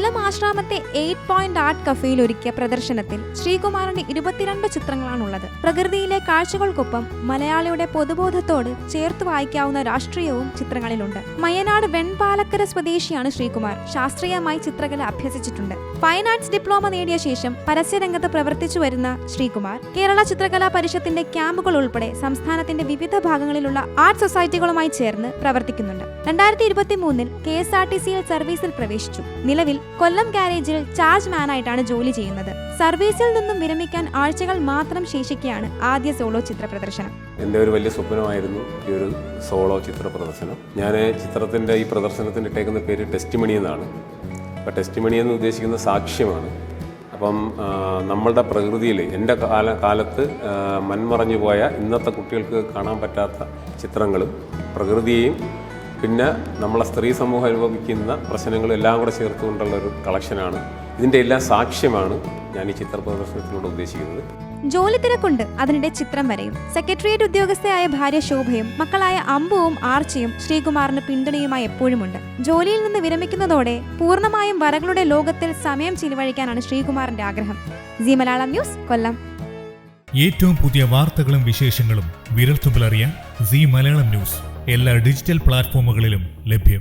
കൊല്ലത്തെ eight point art കഫേയിൽ ഒരുക്കിയ പ്രദർശനത്തിൽ ശ്രീകുമാറിന്റെ ഇരുപത്തിരണ്ട് ചിത്രങ്ങളാണുള്ളത്. പ്രകൃതിയിലെ കാഴ്ചകൾക്കൊപ്പം മലയാളിയുടെ പൊതുബോധത്തോട് ചേർത്ത് വായിക്കാവുന്ന രാഷ്ട്രീയവും ചിത്രങ്ങളിലുണ്ട്. മയനാട് വെൺപാലക്കര സ്വദേശിയാണ് ശ്രീകുമാർ. ശാസ്ത്രീയമായി ചിത്രകല അഭ്യസിച്ചിട്ടുണ്ട്. ഫൈൻ ആർട്സ് ഡിപ്ലോമ നേടിയ ശേഷം പരസ്യരംഗത്ത് പ്രവർത്തിച്ചു വരുന്ന ശ്രീകുമാർ കേരള ചിത്രകലാ പരിഷത്തിന്റെ ക്യാമ്പുകൾ ഉൾപ്പെടെ സംസ്ഥാനത്തിന്റെ വിവിധ ഭാഗങ്ങളിലുള്ള ആർട്ട് സൊസൈറ്റികളുമായി ചേർന്ന് പ്രവർത്തിക്കുന്നുണ്ട്. രണ്ടായിരത്തി ഇരുപത്തി മൂന്നിൽ കെ എസ് ആർ ടി സിയിൽ സർവീസിൽ പ്രവേശിച്ചു. നിലവിൽ കൊല്ലം ഗാരേജിൽ ചാർജ് മാനായിട്ടാണ് ജോലി ചെയ്യുന്നത്. സർവീസിൽ നിന്നും വിരമിക്കാൻ ആഴ്ചകൾ മാത്രം ശേഷിക്കുകയാണ് ആദ്യ സോളോ ചിത്ര പ്രദർശനം. എന്റെ ഒരു വലിയ സ്വപ്നമായിരുന്നു ഈ ഒരു സോളോ ചിത്ര പ്രദർശനം. ഞാൻ ചിത്രത്തിന്റെ ഈ പ്രദർശനത്തിന് ഇട്ടേക്കുന്ന പേര് ടെസ്റ്റ് മണി എന്നാണ്. അപ്പോൾ ടെസ്റ്റിമണി എന്ന് ഉദ്ദേശിക്കുന്നത് സാക്ഷ്യമാണ്. അപ്പം നമ്മളുടെ പ്രകൃതിയിൽ എന്റെ കാല കാലത്ത് മൺമറഞ്ഞു പോയ ഇന്നത്തെ കുട്ടികൾക്ക് കാണാൻ പറ്റാത്ത ചിത്രങ്ങളും പ്രകൃതിയെയും പിന്നെ നമ്മളെ സ്ത്രീ സമൂഹം അനുഭവിക്കുന്ന പ്രശ്നങ്ങളും എല്ലാം കൂടെ ചേർത്തുകൊണ്ടുള്ള ഒരു കളക്ഷനാണ് ഇതിന്റെ എല്ലാം സാക്ഷ്യമാണ് ഞാൻ ഈ ചിത്ര പ്രദർശനത്തിലൂടെ ഉദ്ദേശിക്കുന്നത്. ജോലി തിരക്കുണ്ട്. അതിനിടെ ചിത്രം വരെയും. സെക്രട്ടേറിയറ്റ് ഉദ്യോഗസ്ഥയായ ഭാര്യ ശോഭയും മക്കളായ അമ്പുവും ആർച്ചയും ശ്രീകുമാറിന് പിന്തുണയുമായി എപ്പോഴുമുണ്ട്. ജോലിയിൽ നിന്ന് വിരമിക്കുന്നതോടെ പൂർണമായും വരകളുടെ ലോകത്തിൽ സമയം ചിലവഴിക്കാനാണ് ശ്രീകുമാറിന്റെ ആഗ്രഹം. Zee Malayalam news Kollam. ഏറ്റവും പുതിയ വാർത്തകളും വിശേഷങ്ങളും വിരൽത്തുമ്പിലറിയാൻ സി മലയാളം ന്യൂസ്. എല്ലാ ഡിജിറ്റൽ പ്ലാറ്റ്ഫോമുകളിലും ലഭ്യം.